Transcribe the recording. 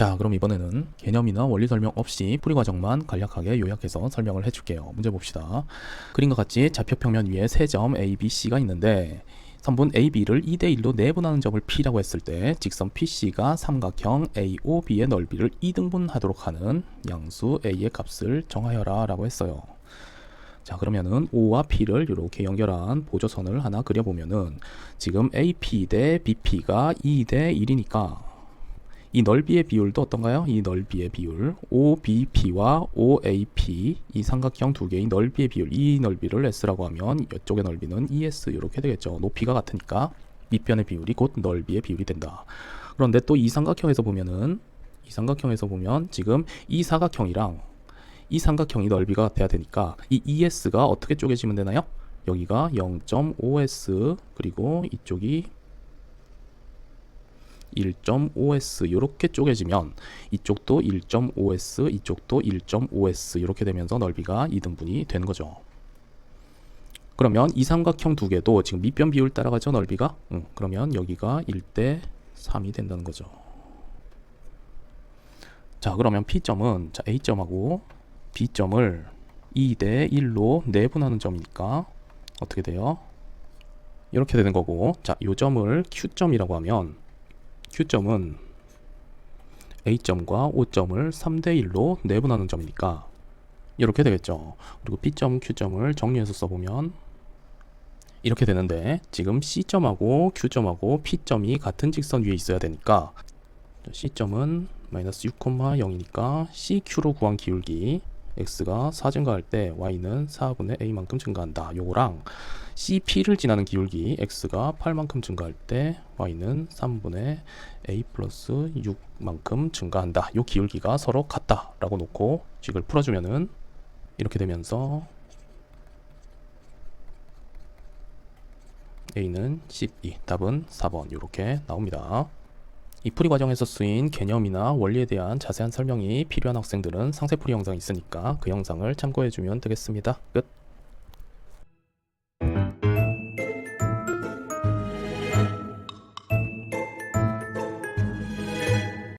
자, 그럼 이번에는 개념이나 원리 설명 없이 풀이 과정만 간략하게 요약해서 설명을 해줄게요. 문제 봅시다. 그림과 같이 좌표평면 위에 세 점 A, B, C가 있는데 선분 A, B를 2대 1로 내분하는 점을 P라고 했을 때 직선 PC가 삼각형 AOB의 넓이를 2등분하도록 하는 양수 A의 값을 정하여라 라고 했어요. 자 그러면은 O와 P를 이렇게 연결한 보조선을 하나 그려보면은 지금 AP 대 BP가 2대 1이니까 이 넓이의 비율도 어떤가요? 이 넓이의 비율 OBP와 OAP 이 삼각형 두 개의 넓이의 비율 이 넓이를 S라고 하면 이쪽의 넓이는 ES 이렇게 되겠죠. 높이가 같으니까 밑변의 비율이 곧 넓이의 비율이 된다. 그런데 또 이 삼각형에서 보면은 이 삼각형에서 보면 지금 이 사각형이랑 이 삼각형이 넓이가 같아야 되니까 이 ES가 어떻게 쪼개지면 되나요? 여기가 0.5S 그리고 이쪽이 1.5S 이렇게 쪼개지면 이쪽도 1.5S 이쪽도 1.5S 이렇게 되면서 넓이가 2등분이 되는 거죠. 그러면 이 삼각형 두 개도 지금 밑변 비율 따라가죠 넓이가? 응, 그러면 여기가 1대 3이 된다는 거죠. 자 그러면 P점은 자 A점하고 B점을 2대 1로 내분하는 점이니까 어떻게 돼요? 이렇게 되는 거고 자 요 점을 Q점이라고 하면 Q점은 A점과 O점을 3대 1로 내분하는 점이니까 이렇게 되겠죠. 그리고 P점, Q점을 정리해서 써보면 이렇게 되는데 지금 C점하고 Q점하고 P점이 같은 직선 위에 있어야 되니까 C점은 마이너스 6,0이니까 CQ로 구한 기울기 x가 4 증가할 때 y는 4분의 a만큼 증가한다. 요거랑 CP를 지나는 기울기 x가 8만큼 증가할 때 y는 3분의 a 플러스 6만큼 증가한다. 요 기울기가 서로 같다라고 놓고 식을 풀어주면은 이렇게 되면서 a는 12, 답은 4번 이렇게 나옵니다. 이 풀이 과정에서 쓰인 개념이나 원리에 대한 자세한 설명이 필요한 학생들은 상세풀이 영상이 있으니까 그 영상을 참고해 주면 되겠습니다. 끝.